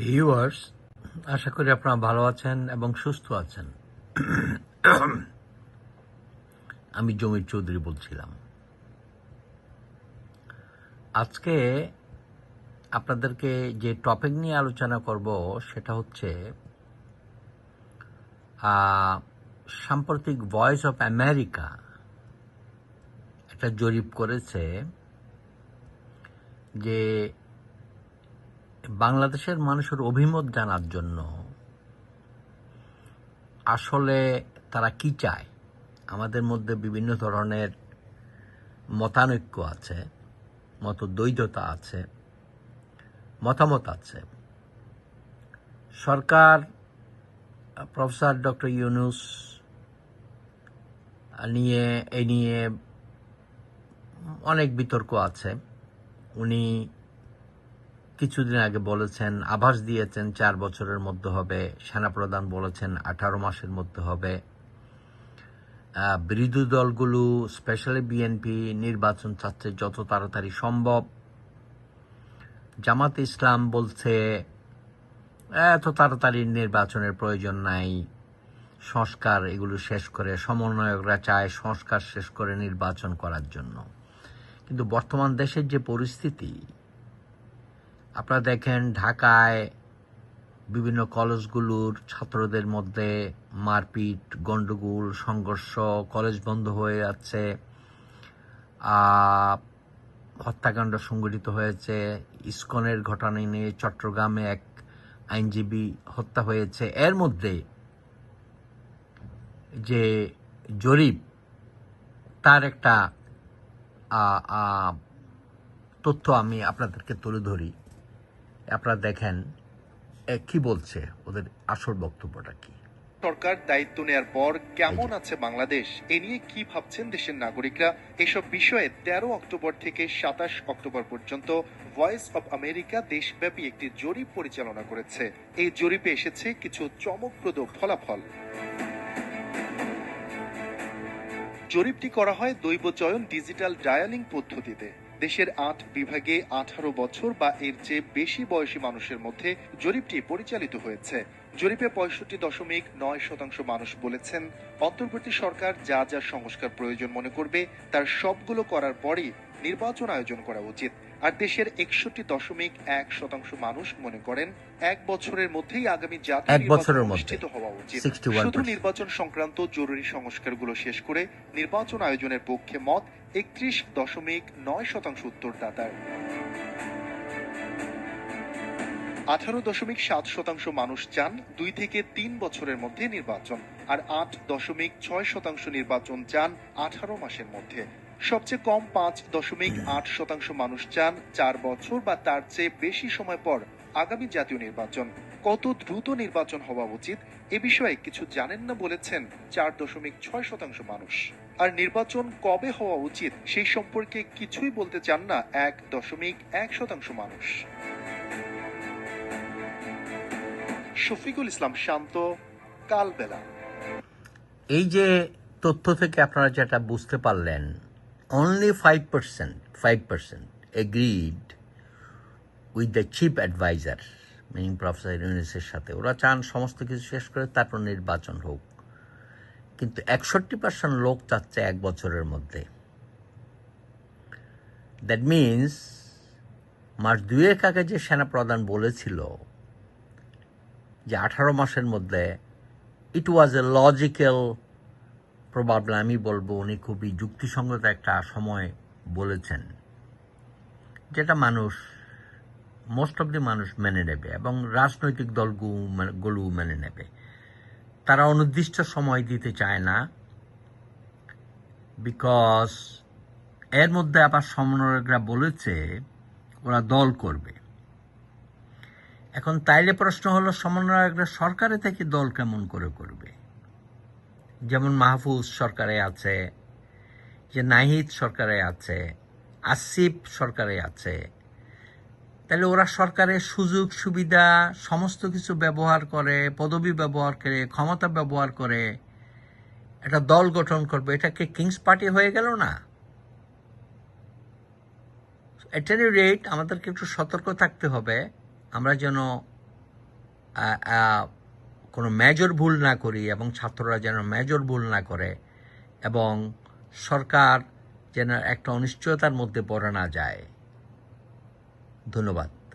Viewers আশা করি আপনারা ভালো আছেন এবং সুস্থ আছেন। আমি জমির চৌধুরী বলছিলাম। আজকে আপনাদেরকে যে টপিক নিয়ে আলোচনা করব সেটা হচ্ছে সাম্প্রতিক ভয়েস অফ আমেরিকা একটা জরিপ করেছে যে বাংলাদেশের মানুষের অভিমত জানার জন্য আসলে তারা কি চায়? আমাদের মধ্যে বিভিন্ন ধরনের মতানৈক্য আছে, মতদ্বৈধতা আছে, মতামত আছে। সরকার, প্রফেসর ডক্টর ইউনুস নিয়ে এই নিয়ে অনেক বিতর্ক আছে। উনি কিছুদিন আগে বলেছেন, আভাস দিয়েছেন, চার বছরের মধ্যে হবে। সেনাপ্রধান বলেছেন, আঠারো মাসের মধ্যে হবে। বিরোধী দলগুলো, স্পেশালি বিএনপি, নির্বাচন চাচ্ছে যত তাড়াতাড়ি সম্ভব। জামাত ইসলাম বলছে, এত তাড়াতাড়ি নির্বাচনের প্রয়োজন নাই। সংস্কার এগুলো শেষ করে, সমন্বয়করা চায় সংস্কার শেষ করে নির্বাচন করার জন্য। কিন্তু বর্তমান দেশের যে পরিস্থিতি আপনারা দেখেন ঢাকায় বিভিন্ন কলেজগুলোর ছাত্রদের মধ্যে মারপিট, গন্ডগোল, সংঘর্ষ, কলেজ বন্ধ হয়ে যাচ্ছে হত্যাকাণ্ড সংঘটিত হয়েছে, ইস্কনের ঘটনা নিয়ে চট্টগ্রামে এক আইনজীবী হত্যা হয়েছে। এর মধ্যে যে জরিপ, তার একটা তথ্য আমি আপনাদেরকে তুলে ধরি। আপনারা দেখেন কি বলছে ওদের আসল বক্তব্যটা কি? সরকার দায়িত্ব নেয়ার পর কেমন আছে বাংলাদেশ? এ নিয়ে কি ভাবছেন দেশের নাগরিকরা? এসব বিষয়ে তেরো অক্টোবর থেকে সাতাশ অক্টোবর পর্যন্ত ভয়েস অব আমেরিকা দেশব্যাপী একটি জরিপ পরিচালনা করেছে। এই জরিপে এসেছে কিছু চমকপ্রদ ফলাফল। জরিপটি করা হয় দৈব চয়ন ডিজিটাল ডায়ালিং পদ্ধতিতে। দেশের আট বিভাগে আঠারো বছর বা এর চেয়ে বেশি বয়সী মানুষের মধ্যে জরিপটি পরিচালিত হয়েছে। জরিপে পঁয়ষট্টি দশমিক নয় শতাংশ মানুষ বলেছেন, অন্তর্বর্তী সরকার যা যা সংস্কার প্রয়োজন মনে করবে, তার সবগুলো করার পরই নির্বাচন আয়োজন করা উচিত। আর দেশের একষট্টি দশমিক এক শতাংশ মানুষ মনে করেন এক বছরের মধ্যেই আগামী জাতীয় নির্বাচন অনুষ্ঠিত হওয়া উচিত। শুধু নির্বাচন সংক্রান্ত জরুরি সংস্কারগুলো শেষ করে নির্বাচন আয়োজনের পক্ষে মত একত্রিশ দশমিক নয় শতাংশ উত্তরদাতার। আঠারো দশমিক সাত শতাংশ মানুষ চান দুই থেকে তিন বছরের মধ্যে নির্বাচন আর আট দশমিক ছয় শতাংশ নির্বাচন চান আঠারো মাসের মধ্যে। সবচেয়ে কম পাঁচ দশমিক আট শতাংশ মানুষ চান চার বছর বা তার চেয়ে বেশি সময় পর আগামী জাতীয় নির্বাচন। কত দ্রুত নির্বাচন হওয়া উচিত এ বিষয়ে কিছু জানেন না বলেছেন চার দশমিক ছয় শতাংশ মানুষ। আর নির্বাচন কবে হওয়া উচিত সেই সম্পর্কে কিছুই বলতে চান না এক দশমিক এক শতাংশ মানুষ। শফিকুল ইসলাম শান্ত, কালবেলা। এই যে তথ্য থেকে আপনারা যেটা বুঝতে পারলেন percent five percent agreed with the chief adviser meaning professor ইউনিসের সাথে। ওরা চান সমস্ত কিছু শেষ করে তারপর নির্বাচন হোক। কিন্তু একষট্টি পার্সেন্ট লোক চাচ্ছে এক বছরের মধ্যে। দ্যাট মিনস মাস দুয়েক আগে যে সেনাপ্রধান বলেছিল যে আঠারো মাসের মধ্যে ইট ওয়াজ এ লজিক্যাল প্রবাবলি আমি বলব উনি খুবই যুক্তিসঙ্গত একটা সময় বলেছেন, যেটা মানুষ মোস্ট অফ দি মানুষ মেনে নেবে এবং রাজনৈতিক দলগুলো মেনে নেবে। তারা অনির্দিষ্ট সময় দিতে চায় না বিকজ এর মধ্যে আবার সমন্বয়করা বলেছে ওরা দল করবে। এখন তাইলে প্রশ্ন হলো, সমন্বয়করা সরকারে থেকে দল কেমন করে করবে? যেমন মাহফুজ সরকারে আছে, যে নাহিদ সরকারে আছে, আসিফ সরকারে আছে, তাহলে ওরা সরকারের সুযোগ, সুবিধা, সমস্ত কিছু ব্যবহার করে, পদবি ব্যবহার করে, ক্ষমতা ব্যবহার করে, একটা দল গঠন করবে, এটা কি কিংস পার্টি হয়ে গেল না? এট এনি রেট আমাদেরকে একটু সতর্ক থাকতে হবে, আমরা যেন কোনো মেজর ভুল না করি এবং ছাত্ররা যেন মেজর ভুল না করে এবং সরকার যেন একটা অনিশ্চয়তার মধ্যে পড়ে না যায়। ধন্যবাদ।